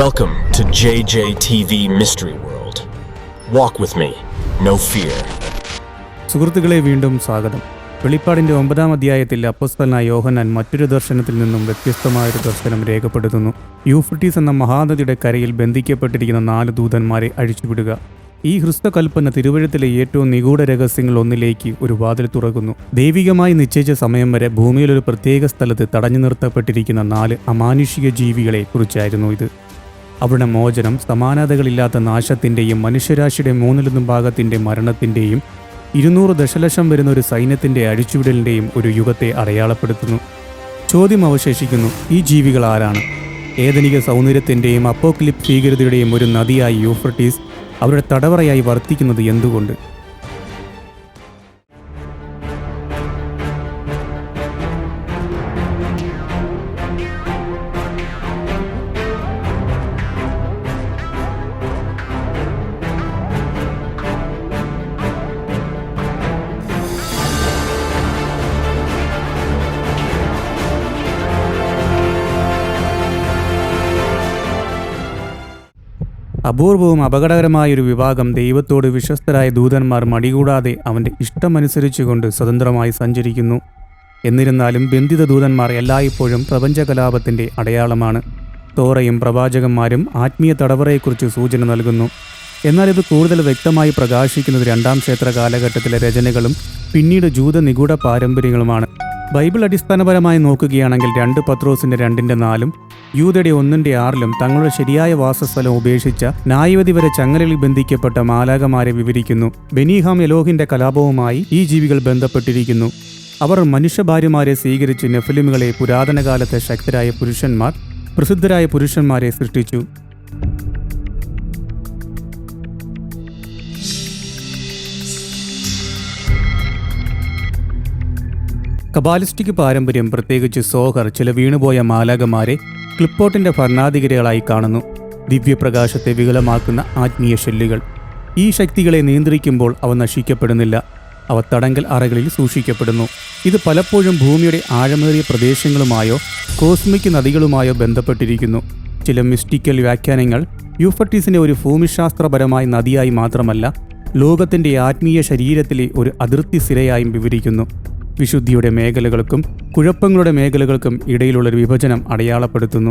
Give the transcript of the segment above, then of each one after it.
Welcome to JJTV Mystery World. Walk with me, no fear. സുഹൃത്തുക്കളെ വീണ്ടും സ്വാഗതം. വെളിപ്പാടിന്റെ ഒമ്പതാം അധ്യായത്തിൽ അപ്പസ്തലനായ യോഹന്നാൻ മറ്റൊരു ദർശനത്തിൽ നിന്നും വ്യത്യസ്തമായൊരു ദർശനം രേഖപ്പെടുത്തുന്നു. യൂഫ്രട്ടീസ് എന്ന മഹാനദിയുടെ കരയിൽ ബന്ധിക്കപ്പെട്ടിരിക്കുന്ന നാല് ദൂതന്മാരെ അഴിച്ചുവിടുക. ഈ ഹ്രസ്വകൽപ്പന തിരുവഴുത്തിലെ ഏറ്റവും നിഗൂഢ രഹസ്യങ്ങൾ ഒന്നിലേക്ക് ഒരു വാതിൽ തുറക്കുന്നു. ദൈവികമായി നിശ്ചയിച്ച സമയം വരെ ഭൂമിയിൽ ഒരു പ്രത്യേക സ്ഥലത്ത് തടഞ്ഞു നിർത്തപ്പെട്ടിരിക്കുന്ന നാല് അമാനുഷിക ജീവികളെ കുറിച്ചായിരുന്നു ഇത്. അവരുടെ മോചനം സമാനതകളില്ലാത്ത നാശത്തിന്റെയും മനുഷ്യരാശിയുടെ മൂന്നിലൊന്നും ഭാഗത്തിന്റെ മരണത്തിന്റെയും ഇരുന്നൂറ് ദശലക്ഷം വരുന്ന ഒരു സൈന്യത്തിന്റെ അഴിച്ചുവിടലിന്റെയും ഒരു യുഗത്തെ അടയാളപ്പെടുത്തുന്നു. ചോദ്യം അവശേഷിക്കുന്നു ഈ ജീവികൾ ആരാണ്? ഏതനിക സൗന്ദര്യത്തിന്റെയും അപ്പോക്ലിപ് ഭീകരതയുടെയും ഒരു നദിയായി യൂഫ്രട്ടീസ് അവരുടെ തടവറയായി വർത്തിക്കുന്നത് എന്തുകൊണ്ട്? അപൂർവവും അപകടകരമായൊരു വിഭാഗം ദൈവത്തോട് വിശ്വസ്തരായ ദൂതന്മാർ മടികൂടാതെ അവന്റെ ഇഷ്ടമനുസരിച്ചുകൊണ്ട് സ്വതന്ത്രമായി സഞ്ചരിക്കുന്നു. എന്നിരുന്നാലും ബന്ധിത ദൂതന്മാർ എല്ലായ്പ്പോഴും പ്രപഞ്ചകലാപത്തിന്റെ അടയാളമാണ്. തോറയും പ്രവാചകന്മാരും ആത്മീയ തടവറയെക്കുറിച്ച് സൂചന നൽകുന്നു. എന്നാൽ ഇത് കൂടുതൽ വ്യക്തമായി പ്രകാശിക്കുന്നത് രണ്ടാം ക്ഷേത്ര കാലഘട്ടത്തിലെ രചനകളും പിന്നീട് ജൂത നിഗൂഢ പാരമ്പര്യങ്ങളുമാണ്. ബൈബിൾ അടിസ്ഥാനപരമായി നോക്കുകയാണെങ്കിൽ രണ്ട് പത്രോസിന്റെ രണ്ടിന്റെ നാലും യൂതയുടെ ഒന്നിന്റെ ആറിലും തങ്ങളുടെ ശരിയായ വാസസ്ഥലം ഉപേക്ഷിച്ച ന്യായവതി വരെ ചങ്ങലയിൽ ബന്ധിക്കപ്പെട്ട മാലാകമാരെ വിവരിക്കുന്നു. ബെനീഹാം എലോഹിന്റെ കലാപവുമായി ഈ ജീവികൾ ബന്ധപ്പെട്ടിരിക്കുന്നു. അവർ മനുഷ്യഭാര്യമാരെ സ്വീകരിച്ച് നെഫിലിമുകളെ പുരാതന കാലത്തെ ശക്തരായ പുരുഷന്മാർ പ്രസിദ്ധരായ പുരുഷന്മാരെ സൃഷ്ടിച്ചു. കബാലിസ്റ്റിക് പാരമ്പര്യം പ്രത്യേകിച്ച് സോഹർ ചില വീണുപോയ മാലാകമാരെ ക്ലിപ്പോട്ടിന്റെ ഭരണാധികാരികളായി കാണുന്നു. ദിവ്യപ്രകാശത്തെ വികലമാക്കുന്ന ആത്മീയ ഷെല്ലുകൾ ഈ ശക്തികളെ നിയന്ത്രിക്കുമ്പോൾ അവ നശിക്കപ്പെടുന്നില്ല. അവ തടങ്കൽ അറകളിൽ സൂക്ഷിക്കപ്പെടുന്നു. ഇത് പലപ്പോഴും ഭൂമിയുടെ ആഴമേറിയ പ്രദേശങ്ങളുമായോ കോസ്മിക് നദികളുമായോ ബന്ധപ്പെട്ടിരിക്കുന്നു. ചില മിസ്റ്റിക്കൽ വ്യാഖ്യാനങ്ങൾ യൂഫർട്ടീസിനെ ഒരു ഭൂമിശാസ്ത്രപരമായ നദിയായി മാത്രമല്ല ലോകത്തിന്റെ ആത്മീയ ശരീരത്തിലെ ഒരു അതിർത്തി സിരയായും വിവരിക്കുന്നു. വിശുദ്ധിയുടെ മേഖലകൾക്കും കുഴപ്പങ്ങളുടെ മേഖലകൾക്കും ഇടയിലുള്ള ഒരു വിഭജനം അടയാളപ്പെടുത്തുന്നു.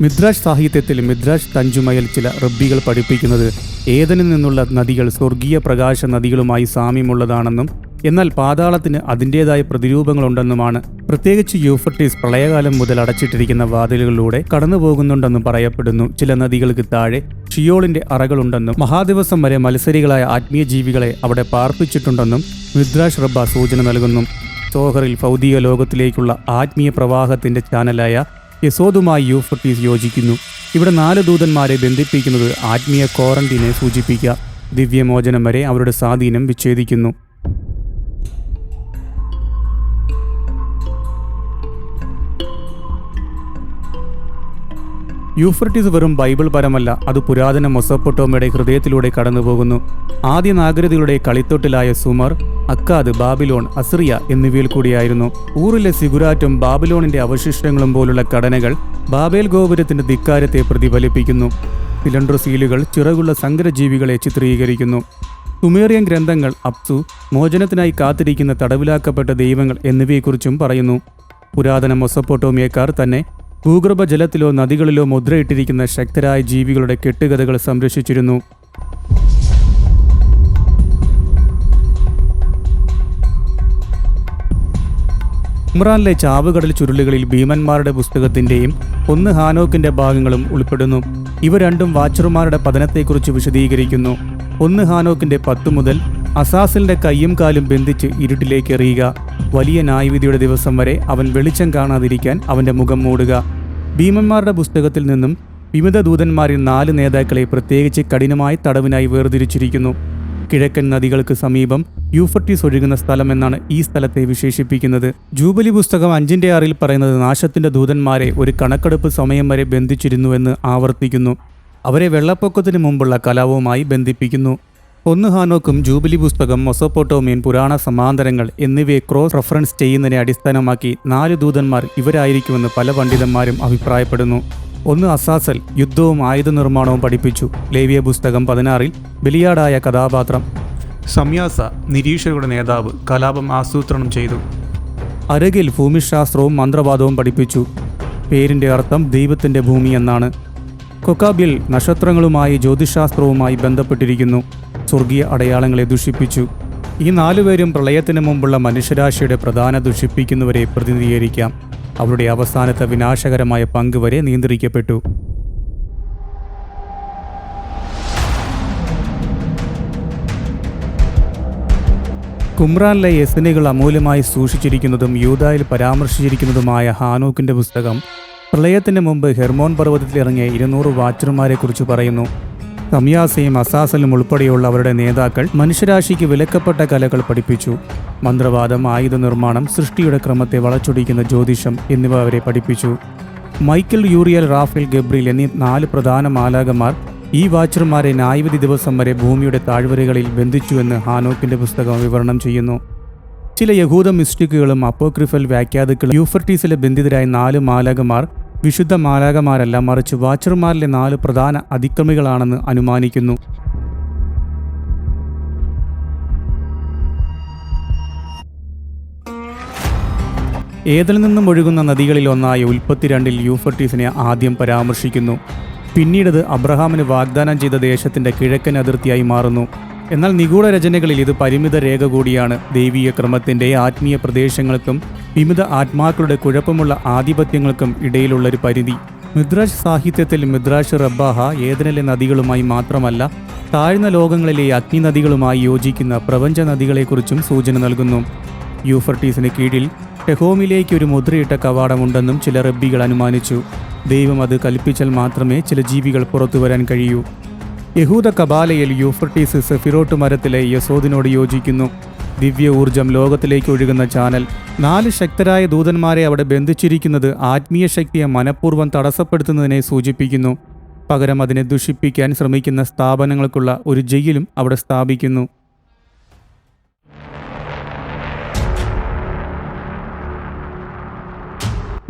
മിദ്രാജ് സാഹിത്യത്തിൽ മിദ്രാജ് തഞ്ചുമയൽ ചില റബ്ബികൾ പഠിപ്പിക്കുന്നത് ഏതനിൽ നിന്നുള്ള നദികൾ സ്വർഗീയ പ്രകാശ നദികളുമായി സാമ്യമുള്ളതാണെന്നും എന്നാൽ പാതാളത്തിന് അതിന്റെതായ പ്രതിരൂപങ്ങളുണ്ടെന്നുമാണ് പ്രത്യേകിച്ച് യൂഫർട്ടീസ് പ്രളയകാലം മുതൽ അടച്ചിട്ടിരിക്കുന്ന വാതിലുകളിലൂടെ കടന്നുപോകുന്നുണ്ടെന്നും പറയപ്പെടുന്നു. ചില നദികൾക്ക് താഴെ ഷിയോളിന്റെ അറകളുണ്ടെന്നും മഹാദിവസം വരെ മത്സരികളായ ആത്മീയ ജീവികളെ അവിടെ പാർപ്പിച്ചിട്ടുണ്ടെന്നും മിദ്രാഷ് റബ്ബ സൂചന നൽകുന്നു. സോഹറിൽ ഭൗതിക ലോകത്തിലേക്കുള്ള ആത്മീയ പ്രവാഹത്തിന്റെ ചാനലായ യസോദുമായി യൂഫർട്ടീസ് യോജിക്കുന്നു. ഇവിടെ നാല് ദൂതന്മാരെ ബന്ധിപ്പിക്കുന്നത് ആത്മീയ ക്വാറന്റീനെ സൂചിപ്പിക്കുക. ദിവ്യമോചനം വരെ അവരുടെ സ്വാധീനം വിച്ഛേദിക്കുന്നു. യൂഫ്രട്ടീസ് വെറും ബൈബിൾ പരമല്ല അത് പുരാതന മൊസപ്പൊട്ടോമയുടെ ഹൃദയത്തിലൂടെ കടന്നുപോകുന്നു. ആദ്യ നാഗരികളുടെ കളിത്തൊട്ടിലായ സുമർ അക്കാദ് ബാബിലോൺ അസ്രിയ എന്നിവയിൽ കൂടിയായിരുന്നു. ഊറിലെ സിഗുരാറ്റും ബാബിലോണിന്റെ അവശിഷ്ടങ്ങളും പോലുള്ള ഘടനകൾ ബാബേൽ ഗോപുരത്തിന്റെ ധിക്കാരത്തെ പ്രതിഫലിപ്പിക്കുന്നു. സിലിണ്ടർ സീലുകൾ ചിറകുള്ള സങ്കരജീവികളെ ചിത്രീകരിക്കുന്നു. സുമേറിയൻ ഗ്രന്ഥങ്ങൾ അപ്സു മോചനത്തിനായി കാത്തിരിക്കുന്ന തടവിലാക്കപ്പെട്ട ദൈവങ്ങൾ എന്നിവയെക്കുറിച്ചും പറയുന്നു. പുരാതന മൊസപ്പൊട്ടോമിയക്കാർ തന്നെ ഭൂഗർഭജലത്തിലോ നദികളിലോ മുദ്രയിട്ടിരിക്കുന്ന ശക്തരായ ജീവികളുടെ കെട്ടുകഥകൾ സംരക്ഷിച്ചിരുന്നു. ഉമ്രാനിലെ ചാവുകടൽ ചുരുളുകളിൽ ഭീമന്മാരുടെ പുസ്തകത്തിന്റെയും ഒന്ന് ഹാനോക്കിന്റെ ഭാഗങ്ങളും ഉൾപ്പെടുന്നു. ഇവ രണ്ടും വാച്ചർമാരുടെ പതനത്തെക്കുറിച്ച് വിശദീകരിക്കുന്നു. ഒന്ന് ഹാനോക്കിന്റെ പത്തു മുതൽ അസാസിലിന്റെ കയ്യും കാലും ബന്ധിച്ച് ഇരുട്ടിലേക്ക് എറിയുക വലിയ ന്യായവിധിയുടെ ദിവസം വരെ അവൻ വെളിച്ചം കാണാതിരിക്കാൻ അവന്റെ മുഖം മൂടുക. ഭീമന്മാരുടെ പുസ്തകത്തിൽ നിന്നും വിമത ദൂതന്മാരിൽ നാല് നേതാക്കളെ പ്രത്യേകിച്ച് കഠിനമായി തടവിനായി വേർതിരിച്ചിരിക്കുന്നു. കിഴക്കൻ നദികൾക്ക് സമീപം യൂഫർട്ടീസ് ഒഴുകുന്ന സ്ഥലം എന്നാണ് ഈ സ്ഥലത്തെ വിശേഷിപ്പിക്കുന്നത്. ജൂബിലി പുസ്തകം അഞ്ചിന്റെ ആറിൽ പറയുന്നത് നാശത്തിന്റെ ദൂതന്മാരെ ഒരു കണക്കെടുപ്പ് സമയം വരെ ബന്ധിച്ചിരുന്നുവെന്ന് ആവർത്തിക്കുന്നു. അവരെ വെള്ളപ്പൊക്കത്തിന് മുമ്പുള്ള കലാവുമായി ബന്ധിപ്പിക്കുന്നു. ഒന്ന് ഹാനോക്കും ജൂബിലി പുസ്തകം മൊസോപ്പോട്ടോമിയൻ പുരാണ സമാന്തരങ്ങൾ എന്നിവയെ ക്രോസ് റെഫറൻസ് ചെയ്യുന്നതിനെ അടിസ്ഥാനമാക്കി നാല് ദൂതന്മാർ ഇവരായിരിക്കുമെന്ന് പല പണ്ഡിതന്മാരും അഭിപ്രായപ്പെടുന്നു. ഒന്ന് അസാസൽ യുദ്ധവും ആയുധ നിർമ്മാണവും പഠിപ്പിച്ചു. ലേവിയ പുസ്തകം പതിനാറിൽ ബലിയാടായ കഥാപാത്രം. സംയാസ നിരീക്ഷകരുടെ നേതാവ് കലാപം ആസൂത്രണം ചെയ്തു. അരകിൽ ഭൂമിശാസ്ത്രവും മന്ത്രവാദവും പഠിപ്പിച്ചു. പേരിന്റെ അർത്ഥം ദൈവത്തിന്റെ ഭൂമി എന്നാണ്. കൊക്കാബിൽ നക്ഷത്രങ്ങളുമായി ജ്യോതിശാസ്ത്രവുമായി ബന്ധപ്പെട്ടിരിക്കുന്നു. സ്വർഗീയ അടയാളങ്ങളെ ദുഷിപ്പിച്ചു. ഈ നാലുപേരും പ്രളയത്തിന് മുമ്പുള്ള മനുഷ്യരാശിയുടെ പ്രധാന ദുഷിപ്പിക്കുന്നവരെ പ്രതിനിധീകരിക്കാം. അവരുടെ അവസാനത്തെ വിനാശകരമായ പങ്ക് വരെ നിയന്ത്രിക്കപ്പെട്ടു. കുമ്രാനിലെ യസനികൾ അമൂല്യമായി സൂക്ഷിച്ചിരിക്കുന്നതും യൂതായിൽ പരാമർശിച്ചിരിക്കുന്നതുമായ ഹാനൂക്കിന്റെ പുസ്തകം പ്രളയത്തിന് മുമ്പ് ഹെർമോൺ പർവതത്തിലിറങ്ങിയ ഇരുന്നൂറ് വാച്ചർമാരെക്കുറിച്ച് പറയുന്നു. സംയാസയും അസാസലും ഉൾപ്പെടെയുള്ള അവരുടെ നേതാക്കൾ മനുഷ്യരാശിക്ക് വിലക്കപ്പെട്ട കലകൾ പഠിപ്പിച്ചു. മന്ത്രവാദം ആയുധ നിർമ്മാണം സൃഷ്ടിയുടെ ക്രമത്തെ വളച്ചൊടിക്കുന്ന ജ്യോതിഷം എന്നിവ അവരെ പഠിപ്പിച്ചു. മൈക്കൽ യൂറിയൽ റാഫേൽ ഗബ്രിൽ എന്നീ നാല് പ്രധാന മാലാകന്മാർ ഈ വാച്ചർമാരെ ന്യായവധി ദിവസം വരെ ഭൂമിയുടെ താഴ്വരകളിൽ ബന്ധിച്ചുവെന്ന് ഹാനോക്കിന്റെ പുസ്തകം വിവരണം ചെയ്യുന്നു. ചില യഹൂദ മിസ്റ്റിക്കുകളും അപ്പോക്രിഫൽ വ്യാഖ്യാതുക്കളും യൂഫർട്ടീസിലെ ബന്ധിതരായ നാല് മാലാകമാർ വിശുദ്ധ മാലാകമാരല്ല മറിച്ച് വാച്ചർമാരിലെ നാല് പ്രധാന അതിക്രമികളാണെന്ന് അനുമാനിക്കുന്നു. ഏതിൽ നിന്നും ഒഴുകുന്ന നദികളിൽ ഒന്നായ ഉൽപ്പത്തി രണ്ടിൽ യൂഫർട്ടീസിനെ ആദ്യം പരാമർശിക്കുന്നു. പിന്നീടത് അബ്രഹാമിന് വാഗ്ദാനം ചെയ്ത ദേശത്തിന്റെ കിഴക്കൻ അതിർത്തിയായി മാറുന്നു. എന്നാൽ നിഗൂഢ രചനകളിൽ ഇത് പരിമിത രേഖ കൂടിയാണ്. ദൈവീയ ക്രമത്തിന്റെ ആത്മീയ പ്രദേശങ്ങൾക്കും വിമിത ആത്മാക്കളുടെ കുഴപ്പമുള്ള ആധിപത്യങ്ങൾക്കും ഇടയിലുള്ള ഒരു പരിധി. മിദ്രാഷ് സാഹിത്യത്തിൽ മിദ്രാഷ് റബ്ബാഹ ഏതനിലെ നദികളുമായി മാത്രമല്ല താഴ്ന്ന ലോകങ്ങളിലെ അഗ്നി നദികളുമായി യോജിക്കുന്ന പ്രപഞ്ച നദികളെക്കുറിച്ചും സൂചന നൽകുന്നു. യൂഫർട്ടീസിന് കീഴിൽ ടെഹോമിലേക്ക് ഒരു മുദ്രയിട്ട കവാടമുണ്ടെന്നും ചില റബ്ബികൾ അനുമാനിച്ചു. ദൈവം അത് കൽപ്പിച്ചാൽ മാത്രമേ ചില ജീവികൾ പുറത്തു വരാൻ കഴിയൂ. യഹൂദ കബാലയിൽ യൂഫർട്ടീസ് സെഫിറോട്ട് മരത്തിലെ യസോദിനോട് യോജിക്കുന്നു. ദിവ്യ ഊർജം ലോകത്തിലേക്ക് ഒഴുകുന്ന ചാനൽ. നാല് ശക്തരായ ദൂതന്മാരെ അവിടെ ബന്ധിച്ചിരിക്കുന്നത് ആത്മീയ ശക്തിയെ മനഃപൂർവം തടസ്സപ്പെടുത്തുന്നതിനെ സൂചിപ്പിക്കുന്നു. പകരം അതിനെ ദുഷിപ്പിക്കാൻ ശ്രമിക്കുന്ന സ്ഥാപനങ്ങൾക്കുള്ള ഒരു ജയിലും അവിടെ സ്ഥാപിക്കുന്നു.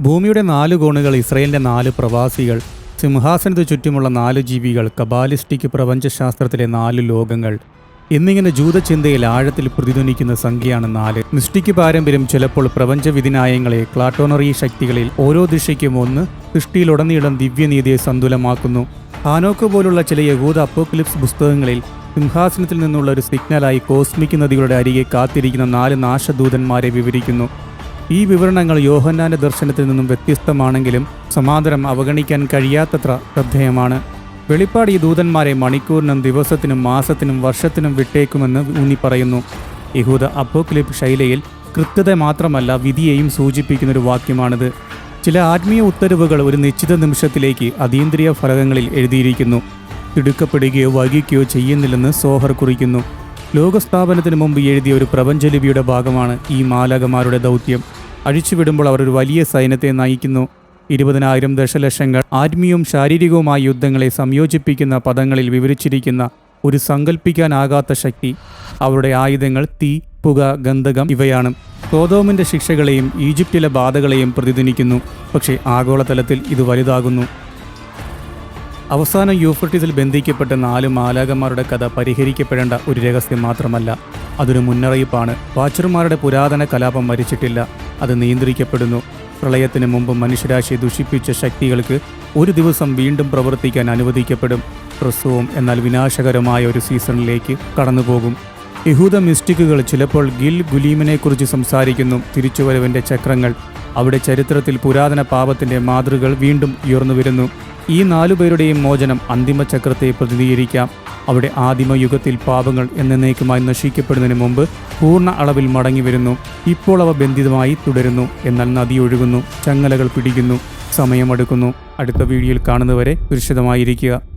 ഭൂമിയുടെ നാല് കോണുകൾ ഇസ്രയേലിന്റെ നാല് പ്രവാസികൾ. സിംഹാസനത്തിന് ചുറ്റുമുള്ള നാല് ജീവികൾ കബാലിസ്റ്റിക് പ്രപഞ്ചശാസ്ത്രത്തിലെ നാല് ലോകങ്ങൾ. എന്നിങ്ങനെ ജൂതചിന്തയിൽ ആഴത്തിൽ പ്രതിധ്വനിക്കുന്ന സംഖ്യയാണ് നാല്. മിസ്റ്റിക് പാരമ്പര്യം ചിലപ്പോൾ പ്രപഞ്ചവിധിനായങ്ങളെ ക്ലാട്ടോണറി ശക്തികളിൽ ഓരോ ദിശയ്ക്കും ഒന്ന് സൃഷ്ടിയിലുടനീളം ദിവ്യനീതിയെ സന്തുലമാക്കുന്നു. ഹാനോക്ക് പോലുള്ള ചില യഹൂദ അപ്പോക്ലിപ്സ് പുസ്തകങ്ങളിൽ സിംഹാസനത്തിൽ നിന്നുള്ള ഒരു സിഗ്നലായി കോസ്മിക് നദികളുടെ അരികെ കാത്തിരിക്കുന്ന നാല് നാശദൂതന്മാരെ വിവരിക്കുന്നു. ഈ വിവരണങ്ങൾ യോഹന്നാന്റെ ദർശനത്തിൽ നിന്നും വ്യത്യസ്തമാണെങ്കിലും സമാന്തരം അവഗണിക്കാൻ കഴിയാത്തത്ര ശ്രദ്ധേയമാണ്. വെളിപ്പാട് ഈ ദൂതന്മാരെ മണിക്കൂറിനും ദിവസത്തിനും മാസത്തിനും വർഷത്തിനും വിട്ടേക്കുമെന്ന് ഊന്നി പറയുന്നു. യഹൂദ അപ്പോക്ലിപ്പ് ശൈലിയിൽ കൃത്യത മാത്രമല്ല വിധിയെയും സൂചിപ്പിക്കുന്ന ഒരു വാക്യമാണിത്. ചില ആത്മീയ ഉത്തരവുകൾ ഒരു നിശ്ചിത നിമിഷത്തിലേക്ക് അതീന്ദ്രിയ ഫലകങ്ങളിൽ എഴുതിയിരിക്കുന്നു. തിടുക്കപ്പെടുകയോ വൈകിക്കുകയോ ചെയ്യുന്നില്ലെന്ന് സോഹർ കുറിക്കുന്നു. ലോകസ്ഥാപനത്തിന് മുമ്പ് എഴുതിയ ഒരു പ്രപഞ്ചലിപിയുടെ ഭാഗമാണ് ഈ മാലകമാരുടെ ദൗത്യം. അഴിച്ചുവിടുമ്പോൾ അവർ ഒരു വലിയ സൈന്യത്തെ നയിക്കുന്നു. ഇരുപതിനായിരം ദശലക്ഷങ്ങൾ ആത്മീയവും ശാരീരികവുമായ യുദ്ധങ്ങളെ സംയോജിപ്പിക്കുന്ന പദങ്ങളിൽ വിവരിച്ചിരിക്കുന്ന ഒരു സങ്കല്പിക്കാനാകാത്ത ശക്തി. അവരുടെ ആയുധങ്ങൾ തീ പുക ഗന്ധകം ഇവയാണ്. സോതോമിന്റെ ശിക്ഷകളെയും ഈജിപ്തിലെ ബാധകളെയും പ്രതിധ്വനിക്കുന്നു. പക്ഷേ ആഗോളതലത്തിൽ ഇത് വലുതാകുന്നു. അവസാനം യൂഫർട്ടിസിൽ ബന്ധിക്കപ്പെട്ട നാല് മാലാകന്മാരുടെ കഥ പരിഹരിക്കപ്പെടേണ്ട ഒരു രഹസ്യം മാത്രമല്ല. അതൊരു മുന്നറിയിപ്പാണ്. വാച്ചർമാരുടെ പുരാതന കലാപം മരിച്ചിട്ടില്ല. അത് നിയന്ത്രിക്കപ്പെടുന്നു. പ്രളയത്തിന് മുമ്പ് മനുഷ്യരാശിയെ ദുഷിപ്പിച്ച ശക്തികൾക്ക് ഒരു ദിവസം വീണ്ടും പ്രവർത്തിക്കാൻ അനുവദിക്കപ്പെടും. പ്രസവം എന്നാൽ വിനാശകരമായ ഒരു സീസണിലേക്ക് കടന്നുപോകും. യഹൂദ മിസ്റ്റിക്കുകൾ ചിലപ്പോൾ ഗിൽ ഗുലീമിനെക്കുറിച്ച് സംസാരിക്കുന്നു. തിരിച്ചുവരവിന്റെ ചക്രങ്ങൾ അവിടെ ചരിത്രത്തിൽ പുരാതന പാപത്തിന്റെ മാതൃകൾ വീണ്ടും ഉയർന്നു വരുന്നു. ഈ നാലുപേരുടെയും മോചനം അന്തിമ ചക്രത്തെ പ്രതിനിധീകരിക്കാം. അവിടെ ആദിമ യുഗത്തിൽ പാപങ്ങൾ എന്നേക്കുമായി നശിക്കപ്പെടുന്നതിന് മുമ്പ് പൂർണ അളവിൽ മടങ്ങി വരുന്നു. ഇപ്പോൾ അവ ബന്ധിതമായി തുടരുന്നു. എന്നാൽ നദി ഒഴുകുന്നു. ചങ്ങലകൾ പിടിക്കുന്നു. സമയമെടുക്കുന്നു അടുത്ത വീഡിയോയിൽ കാണുന്നവരെ സുരക്ഷിതമായിരിക്കുക